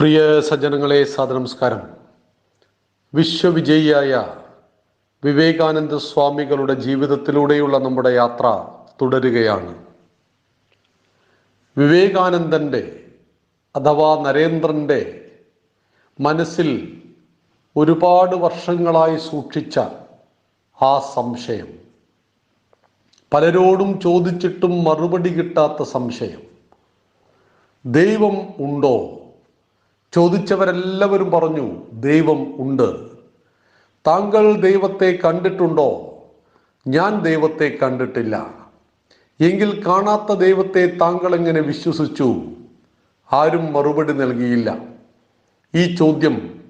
പ്രിയ സജ്ജനങ്ങളെ സാദനമസ്കാരം വിശ്വവിജയിയായ വിവേകാനന്ദ സ്വാമികളുടെ ജീവിതത്തിലൂടെയുള്ള നമ്മുടെ യാത്ര തുടരുകയാണ്. വിവേകാനന്ദന്റെ അഥവാ നരേന്ദ്രന്റെ മനസ്സിൽ ഒരുപാട് വർഷങ്ങളായി സൂക്ഷിച്ച ആ സംശയം. പലരോടും ചോദിച്ചിട്ടും മറുപടി കിട്ടാത്ത സംശയം. ദൈവം ഉണ്ടോ? ചോദിച്ചവരെല്ലാവരും പറഞ്ഞു ദൈവം ഉണ്ട്. താങ്കൾ ദൈവത്തെ കണ്ടിട്ടുണ്ടോ? ഞാൻ ദൈവത്തെ കണ്ടിട്ടില്ല. എങ്കിൽ കാണാത്ത ദൈവത്തെ താങ്കൾ എങ്ങനെ വിശ്വസിച്ചു? ആരും മറുപടി നൽകിയില്ല. ഈ ചോദ്യം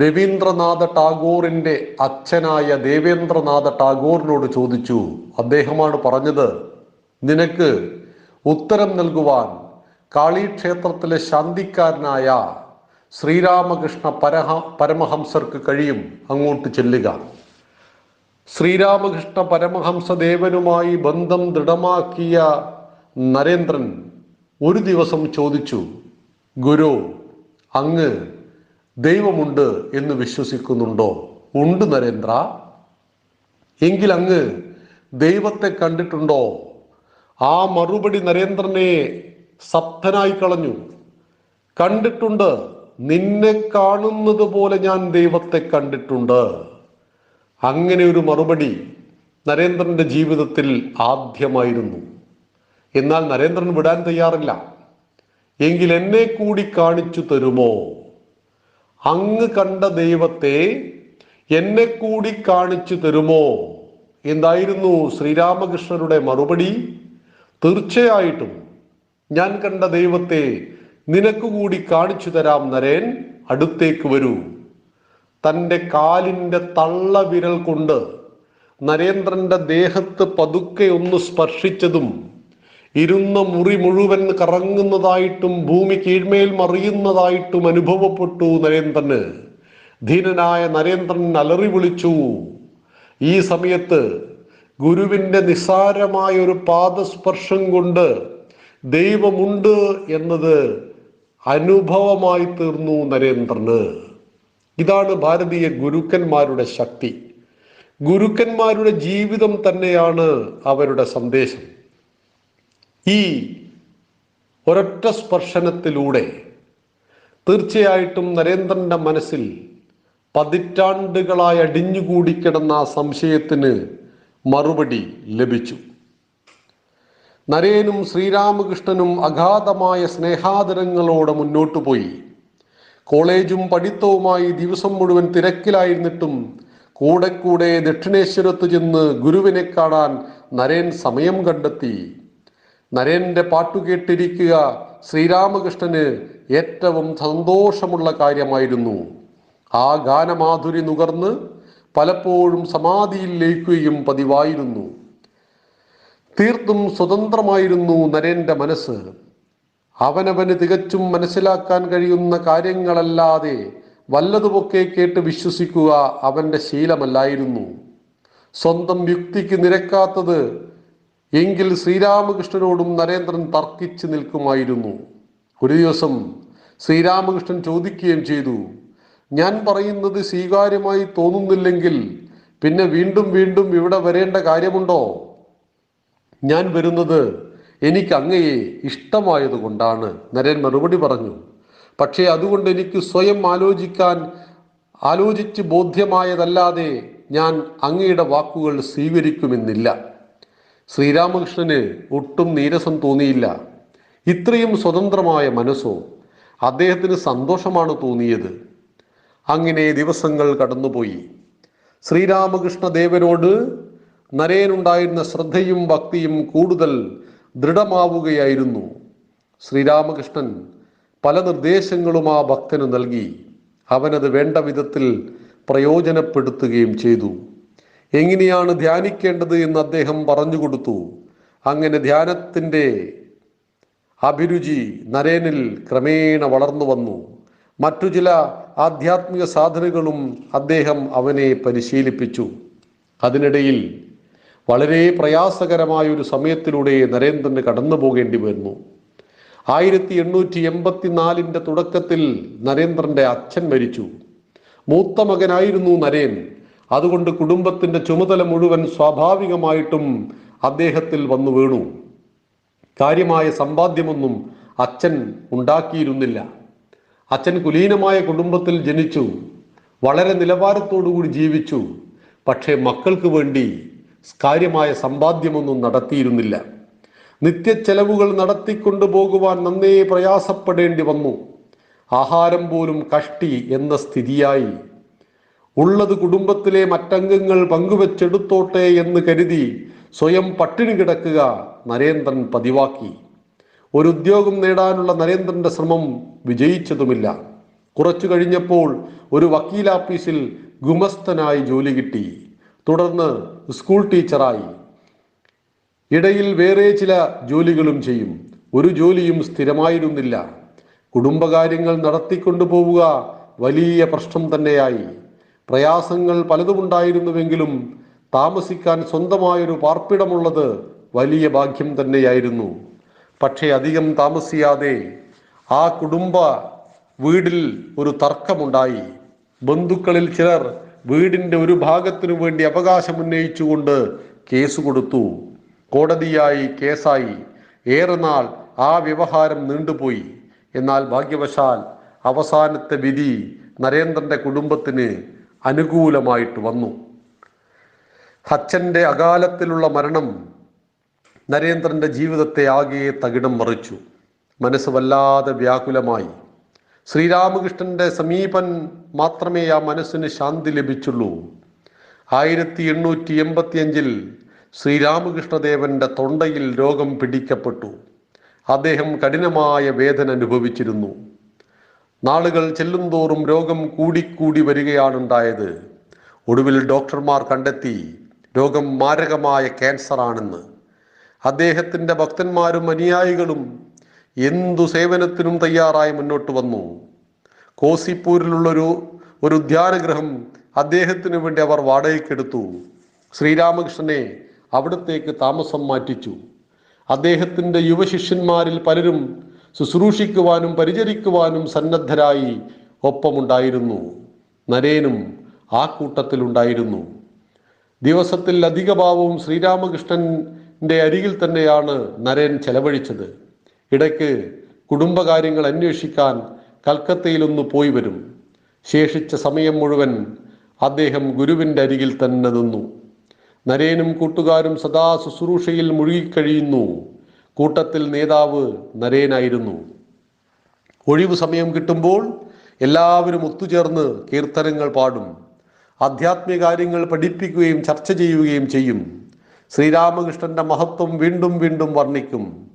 രവീന്ദ്രനാഥ ടാഗോറിന്റെ അച്ഛനായ ദേവേന്ദ്രനാഥ ടാഗോറിനോട് ചോദിച്ചു. അദ്ദേഹമാണ് പറഞ്ഞത് നിനക്ക് ഉത്തരം നൽകുവാൻ കാളീക്ഷേത്രത്തിലെ ശാന്തിക്കാരനായ ശ്രീരാമകൃഷ്ണ പരഹ പരമഹംസർക്ക് കഴിയും. അങ്ങോട്ട് ചെല്ലുക. ശ്രീരാമകൃഷ്ണ പരമഹംസദേവനുമായി ബന്ധം ദൃഢമാക്കിയ നരേന്ദ്രൻ ഒരു ദിവസം ചോദിച്ചു ഗുരു അങ്ങ് ദൈവമുണ്ട് എന്ന് വിശ്വസിക്കുന്നുണ്ടോ? ഉണ്ട് നരേന്ദ്ര. എങ്കിൽ അങ്ങ് ദൈവത്തെ കണ്ടിട്ടുണ്ടോ? ആ മറുപടി നരേന്ദ്രനെ സപ്തനായി കളഞ്ഞു. കണ്ടിട്ടുണ്ട്. നിന്നെ കാണുന്നത് പോലെ ഞാൻ ദൈവത്തെ കണ്ടിട്ടുണ്ട്. അങ്ങനെ ഒരു മറുപടി നരേന്ദ്രന്റെ ജീവിതത്തിൽ ആദ്യമായിരുന്നു. എന്നാൽ നരേന്ദ്രൻ വിടാൻ തയ്യാറില്ല. എങ്കിൽ എന്നെ കൂടി കാണിച്ചു തരുമോ? അങ്ങ് കണ്ട ദൈവത്തെ എന്നെ കൂടി കാണിച്ചു തരുമോ? എന്തായിരുന്നു ശ്രീരാമകൃഷ്ണരുടെ മറുപടി? തീർച്ചയായിട്ടും ഞാൻ കണ്ട ദൈവത്തെ നിനക്ക് കൂടി കാണിച്ചു തരാം നരേൻ അടുത്തേക്ക് വരൂ. തന്റെ കാലിന്റെ തള്ള വിരൽ കൊണ്ട് നരേന്ദ്രന്റെ ദേഹത്ത് പതുക്കെ ഒന്ന് സ്പർശിച്ചതും ഇരുന്ന മുറി മുഴുവൻ കറങ്ങുന്നതായിട്ടും ഭൂമി കീഴ്മേൽ മറിയുന്നതായിട്ടും അനുഭവപ്പെട്ടു നരേന്ദ്രന്. ധീനനായ നരേന്ദ്രൻ അലറി വിളിച്ചു ഈ സമയത്ത് ഗുരുവിന്റെ നിസ്സാരമായ ഒരു പാദസ്പർശം കൊണ്ട് ദൈവമുണ്ട് എന്നത് അനുഭവമായി തീർന്നു നരേന്ദ്രന്. ഇതാണ് ഭാരതീയ ഗുരുക്കന്മാരുടെ ശക്തി. ഗുരുക്കന്മാരുടെ ജീവിതം തന്നെയാണ് അവരുടെ സന്ദേശം. ഈ ഒരൊറ്റ സ്പർശനത്തിലൂടെ തീർച്ചയായിട്ടും നരേന്ദ്രന്റെ മനസ്സിൽ പതിറ്റാണ്ടുകളായി അടിഞ്ഞുകൂടിക്കിടന്ന സംശയത്തിന് മറുപടി ലഭിച്ചു. നരേനും ശ്രീരാമകൃഷ്ണനും അഗാധമായ സ്നേഹാദരങ്ങളോടെ മുന്നോട്ടു പോയി. കോളേജും പഠിത്തവുമായി ദിവസം മുഴുവൻ തിരക്കിലായിരുന്നിട്ടും കൂടെ കൂടെ ദക്ഷിണേശ്വരത്ത് ചെന്ന് ഗുരുവിനെ കാണാൻ നരേൻ സമയം കണ്ടെത്തി. നരേന്റെ പാട്ടു കേട്ടിരിക്കുക ശ്രീരാമകൃഷ്ണന് ഏറ്റവും സന്തോഷമുള്ള കാര്യമായിരുന്നു. ആ ഗാനമാധുരി നുകർന്ന് പലപ്പോഴും സമാധിയിൽ ലയിക്കുകയും പതിവായിരുന്നു. തീർത്തും സ്വതന്ത്രമായിരുന്നു നരേന്റെ മനസ്സ്. അവനവന് തികച്ചും മനസ്സിലാക്കാൻ കഴിയുന്ന കാര്യങ്ങളല്ലാതെ വല്ലതുമൊക്കെ കേട്ട് വിശ്വസിക്കുക അവന്റെ ശീലമല്ലായിരുന്നു. സ്വന്തം യുക്തിക്ക് നിരക്കാത്തത് എങ്കിൽ ശ്രീരാമകൃഷ്ണനോടും നരേന്ദ്രൻ തർക്കിച്ചു നിൽക്കുമായിരുന്നു. ഒരു ദിവസം ശ്രീരാമകൃഷ്ണൻ ചോദിക്കുകയും ചെയ്തു ഞാൻ പറയുന്നത് സ്വീകാര്യമായി തോന്നുന്നില്ലെങ്കിൽ പിന്നെ വീണ്ടും വീണ്ടും ഇവിടെ വരേണ്ട കാര്യമുണ്ടോ? ഞാൻ വരുന്നത് എനിക്ക് അങ്ങയെ ഇഷ്ടമായതുകൊണ്ടാണ്. നരൻ മറുപടി പറഞ്ഞു പക്ഷേ അതുകൊണ്ട് എനിക്ക് സ്വയം ആലോചിക്കാൻ ആലോചിച്ച് ബോധ്യമായതല്ലാതെ ഞാൻ അങ്ങയുടെ വാക്കുകൾ സ്വീകരിക്കുമെന്നില്ല. ശ്രീരാമകൃഷ്ണന് ഒട്ടും നീരസം തോന്നിയില്ല. ഇത്രയും സ്വതന്ത്രമായ മനസ്സോ അദ്ദേഹത്തിന് സന്തോഷമാണ് തോന്നിയത്? അങ്ങനെ ദിവസങ്ങൾ കടന്നുപോയി. ശ്രീരാമകൃഷ്ണ ദേവനോട് നരേനുണ്ടായിരുന്ന ശ്രദ്ധയും ഭക്തിയും കൂടുതൽ ദൃഢമാവുകയായിരുന്നു. ശ്രീരാമകൃഷ്ണൻ പല നിർദ്ദേശങ്ങളും ആ ഭക്തന് നൽകി. അവനത് വേണ്ട വിധത്തിൽ പ്രയോജനപ്പെടുത്തുകയും ചെയ്തു. എങ്ങനെയാണ് ധ്യാനിക്കേണ്ടത് എന്ന് അദ്ദേഹം പറഞ്ഞു കൊടുത്തു. അങ്ങനെ ധ്യാനത്തിന്റെ അഭിരുചി നരേനിൽ ക്രമേണ വളർന്നു വന്നു. മറ്റു ചില ആധ്യാത്മിക സാധനകളും അദ്ദേഹം അവനെ പരിശീലിപ്പിച്ചു. അതിനിടയിൽ വളരെ പ്രയാസകരമായ ഒരു സമയത്തിലൂടെ നരേന്ദ്രന് കടന്നു പോകേണ്ടി വരുന്നു. ആയിരത്തി എണ്ണൂറ്റി എൺപത്തിനാലിന്റെ തുടക്കത്തിൽ നരേന്ദ്രന്റെ അച്ഛൻ മരിച്ചു. മൂത്ത മകനായിരുന്നു നരേൻ. അതുകൊണ്ട് കുടുംബത്തിന്റെ ചുമതല മുഴുവൻ സ്വാഭാവികമായിട്ടും അദ്ദേഹത്തിൽ വന്നു വീണു. കാര്യമായ സമ്പാദ്യമൊന്നും അച്ഛൻ ഉണ്ടാക്കിയിരുന്നില്ല. അച്ഛൻ കുലീനമായ കുടുംബത്തിൽ ജനിച്ചു. വളരെ നിലവാരത്തോടുകൂടി ജീവിച്ചു. പക്ഷേ മക്കൾക്ക് വേണ്ടി കാര്യമായ സമ്പാദ്യമൊന്നും നടത്തിയിരുന്നില്ല. നിത്യച്ചെലവുകൾ നടത്തിക്കൊണ്ടു പോകുവാൻ നന്നേ പ്രയാസപ്പെടേണ്ടി വന്നു. ആഹാരം പോലും കഷ്ടി എന്ന സ്ഥിതിയായി. ഉള്ളത് കുടുംബത്തിലെ മറ്റംഗങ്ങൾ പങ്കുവെച്ചെടുത്തോട്ടെ എന്ന് കരുതി സ്വയം പട്ടിണി കിടക്കുക നരേന്ദ്രൻ പതിവാക്കി. ഒരു ഉദ്യോഗം നേടാനുള്ള നരേന്ദ്രന്റെ ശ്രമം വിജയിച്ചതുമില്ല. കുറച്ചു കഴിഞ്ഞപ്പോൾ ഒരു വക്കീലാഫീസിൽ ഗുമസ്തനായി ജോലി കിട്ടി. തുടർന്ന് സ്കൂൾ ടീച്ചറായി. ഇടയിൽ വേറെ ചില ജോലികളും ചെയ്യും. ഒരു ജോലിയും സ്ഥിരമായിരുന്നില്ല. കുടുംബകാര്യങ്ങൾ നടത്തിക്കൊണ്ടു പോവുക വലിയ പ്രശ്നം തന്നെയായി. പ്രയാസങ്ങൾ പലതുമുണ്ടായിരുന്നുവെങ്കിലും താമസിക്കാൻ സ്വന്തമായൊരു പാർപ്പിടമുള്ളത് വലിയ ഭാഗ്യം തന്നെയായിരുന്നു. പക്ഷേ അധികം താമസിയാതെ ആ കുടുംബ വീടിൽ ഒരു തർക്കമുണ്ടായി. ബന്ധുക്കളിൽ ചിലർ വീടിന്റെ ഒരു ഭാഗത്തിനു വേണ്ടി അവകാശമുന്നയിച്ചുകൊണ്ട് കേസ് കൊടുത്തു. കോടതിയായി കേസായി. ഏറെ നാൾ ആ വ്യവഹാരം നീണ്ടുപോയി. എന്നാൽ ഭാഗ്യവശാൽ അവസാനത്തെ വിധി നരേന്ദ്രന്റെ കുടുംബത്തിന് അനുകൂലമായിട്ട് വന്നു. അച്ഛന്റെ അകാലത്തിലുള്ള മരണം നരേന്ദ്രന്റെ ജീവിതത്തെ ആകെ തകിടം മറിച്ചു. മനസ്സ് വല്ലാതെ വ്യാകുലമായി. ശ്രീരാമകൃഷ്ണന്റെ സമീപൻ മാത്രമേ ആ മനസ്സിന് ശാന്തി ലഭിച്ചുള്ളൂ. ആയിരത്തി എണ്ണൂറ്റി എൺപത്തിയഞ്ചിൽ ശ്രീരാമകൃഷ്ണദേവന്റെ തൊണ്ടയിൽ രോഗം പിടിക്കപ്പെട്ടു. അദ്ദേഹം കഠിനമായ വേദന അനുഭവിച്ചിരുന്നു. നാളുകൾ ചെല്ലുന്തോറും രോഗം കൂടിക്കൂടി വരികയാണുണ്ടായത്. ഒടുവിൽ ഡോക്ടർമാർ കണ്ടെത്തി രോഗം മാരകമായ ക്യാൻസറാണെന്ന്. അദ്ദേഹത്തിന്റെ ഭക്തന്മാരും അനുയായികളും എന്തു സേവനത്തിനും തയ്യാറായി മുന്നോട്ട് വന്നു. കോസിപ്പൂരിലുള്ളൊരു ഒരു ധ്യാനഗ്രഹം അദ്ദേഹത്തിന് വേണ്ടി അവർ വാടകയ്ക്കെടുത്തു. ശ്രീരാമകൃഷ്ണനെ അവിടത്തേക്ക് താമസം മാറ്റിച്ചു. അദ്ദേഹത്തിന്റെ യുവശിഷ്യന്മാരിൽ പലരും ശുശ്രൂഷിക്കുവാനും പരിചരിക്കുവാനും സന്നദ്ധരായി ഒപ്പമുണ്ടായിരുന്നു. നരേനും ആ കൂട്ടത്തിലുണ്ടായിരുന്നു. ദിവസത്തിൽ അധികഭാവവും ശ്രീരാമകൃഷ്ണന്റെ അരികിൽ തന്നെയാണ് നരേൻ ചെലവഴിച്ചത്. ഇടയ്ക്ക് കുടുംബകാര്യങ്ങൾ അന്വേഷിക്കാൻ കൽക്കത്തയിലൊന്ന് പോയി വരും. ശേഷിച്ച സമയം മുഴുവൻ അദ്ദേഹം ഗുരുവിന്റെ അരികിൽ തന്നെ നിന്നു. നരേനും കൂട്ടുകാരും സദാ ശുശ്രൂഷയിൽ മുഴുകിക്കഴിയുന്നു. കൂട്ടത്തിൽ നേതാവ് നരേനായിരുന്നു. ഒഴിവു സമയം കിട്ടുമ്പോൾ എല്ലാവരും ഒത്തുചേർന്ന് കീർത്തനങ്ങൾ പാടും. ആധ്യാത്മിക കാര്യങ്ങൾ പഠിപ്പിക്കുകയും ചർച്ച ചെയ്യുകയും ചെയ്യും. ശ്രീരാമകൃഷ്ണന്റെ മഹത്വം വീണ്ടും വീണ്ടും വർണിക്കും.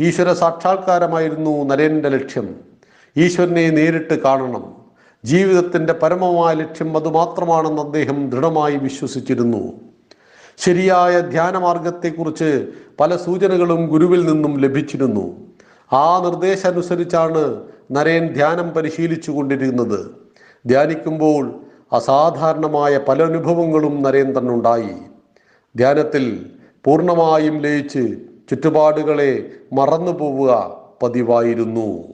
ഈശ്വര സാക്ഷാത്കാരമായിരുന്നു നരേന്റെ ലക്ഷ്യം. ഈശ്വരനെ നേരിട്ട് കാണണം. ജീവിതത്തിന്റെ പരമമായ ലക്ഷ്യം അതുമാത്രമാണെന്ന് അദ്ദേഹം ദൃഢമായി വിശ്വസിച്ചിരുന്നു. ശരിയായ ധ്യാനമാർഗത്തെക്കുറിച്ച് പല സൂചനകളും ഗുരുവിൽ നിന്നും ലഭിച്ചിരുന്നു. ആ നിർദ്ദേശമനുസരിച്ചാണ് നരേൻ ധ്യാനം പരിശീലിച്ചു കൊണ്ടിരുന്നത്. ധ്യാനിക്കുമ്പോൾ അസാധാരണമായ പല അനുഭവങ്ങളും നരേന്ദ്രനുണ്ടായി. ധ്യാനത്തിൽ പൂർണമായും ലയിച്ച് ചുറ്റുപാടുകളെ മറന്നു പോവുക പതിവായിരുന്നു.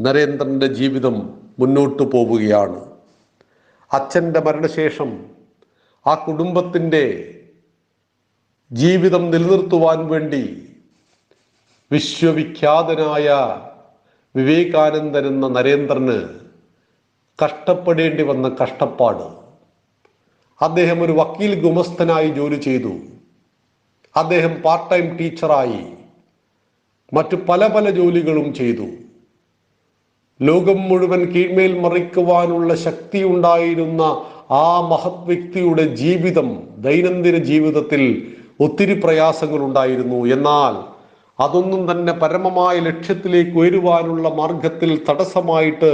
നരേന്ദ്രന്റെ ജീവിതം മുന്നോട്ടു പോവുകയാണ്. അച്ഛന്റെ മരണശേഷം ആ കുടുംബത്തിന്റെ ജീവിതം നിലനിർത്തുവാൻ വേണ്ടി വിശ്വവിഖ്യാതനായ വിവേകാനന്ദൻ എന്ന നരേന്ദ്രന് കഷ്ടപ്പെടേണ്ടി വന്ന കഷ്ടപ്പാട്. അദ്ദേഹം ഒരു വക്കീൽ ഗുമസ്തനായി ജോലി ചെയ്തു. അദ്ദേഹം പാർട്ട് ടൈം ടീച്ചറായി മറ്റു പല പല ജോലികളും ചെയ്തു. ലോകം മുഴുവൻ കീഴ്മേൽ മറിക്കുവാനുള്ള ശക്തി ഉണ്ടായിരുന്ന ആ മഹത് വ്യക്തിയുടെ ജീവിതം ദൈനംദിന ജീവിതത്തിൽ ഒത്തിരി പ്രയാസങ്ങൾ ഉണ്ടായിരുന്നു എന്നാൽ അതൊന്നും തന്നെ പരമമായ ലക്ഷ്യത്തിലേക്ക് ഉയരുവാനുള്ള മാർഗത്തിൽ തടസ്സമായിട്ട്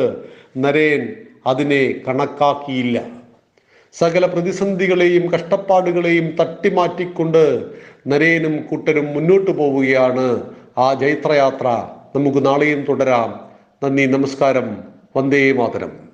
നരേൻ അതിനെ കണക്കാക്കിയില്ല. സകല പ്രതിസന്ധികളെയും കഷ്ടപ്പാടുകളെയും തട്ടിമാറ്റിക്കൊണ്ട് നരേനും കൂട്ടരും മുന്നോട്ട് പോവുകയാണ്. ആ ജൈത്രയാത്ര നമുക്ക് നാളെയും തുടരാം. നന്ദി നമസ്കാരം. വന്ദേ മാതരം.